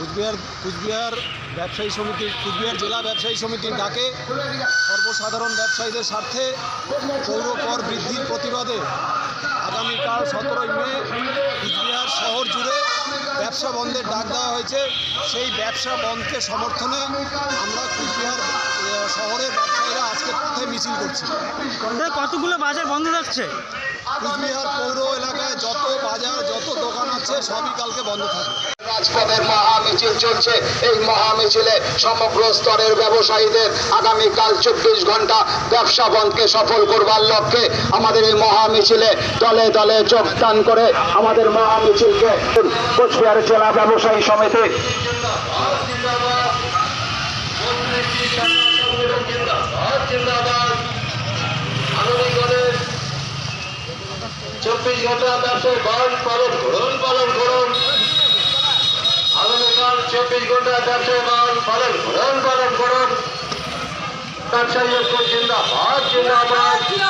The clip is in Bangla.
কুচবিহার কুচবিহার ব্যবসায়ী সমিতির কুচবিহার জেলা ব্যবসায়ী সমিতির ডাকে সর্বসাধারণ ব্যবসায়ীদের স্বার্থে পৌর কর বৃদ্ধির প্রতিবাদে আগামীকাল সতেরোই মে কুচবিহার শহর জুড়ে ব্যবসা বন্ধের ডাক দেওয়া হয়েছে। সেই ব্যবসা বন্ধকে সমর্থনে আমরা কুচবিহার শহরের ব্যবসায়ীরা আজকে পথে মিছিল করছি। কতগুলো বাজার বন্ধ থাকছে? কুচবিহার পৌর এলাকায় আছে সবই কালকে বন্ধ থাকবে। রাজপথের মহা মিছিল চলছে। এই মহা মিছিলে সমগ্র স্তরের ব্যবসায়ীদের আগামীকাল চব্বিশ ঘণ্টা ব্যবসা বন্ধকে সফল করবার লক্ষ্যে আমাদের এই মহা মিছিলে দলে দলে যোগদান করে আমাদের মহা মিছিলকে কোচবিহার জেলা ব্যবসায়ী সমিতি চব্বিশ ঘণ্টা ব্যবসায়ী বন্ধ পালন পালন করুন। जिंदाबाद जिंदाबाद।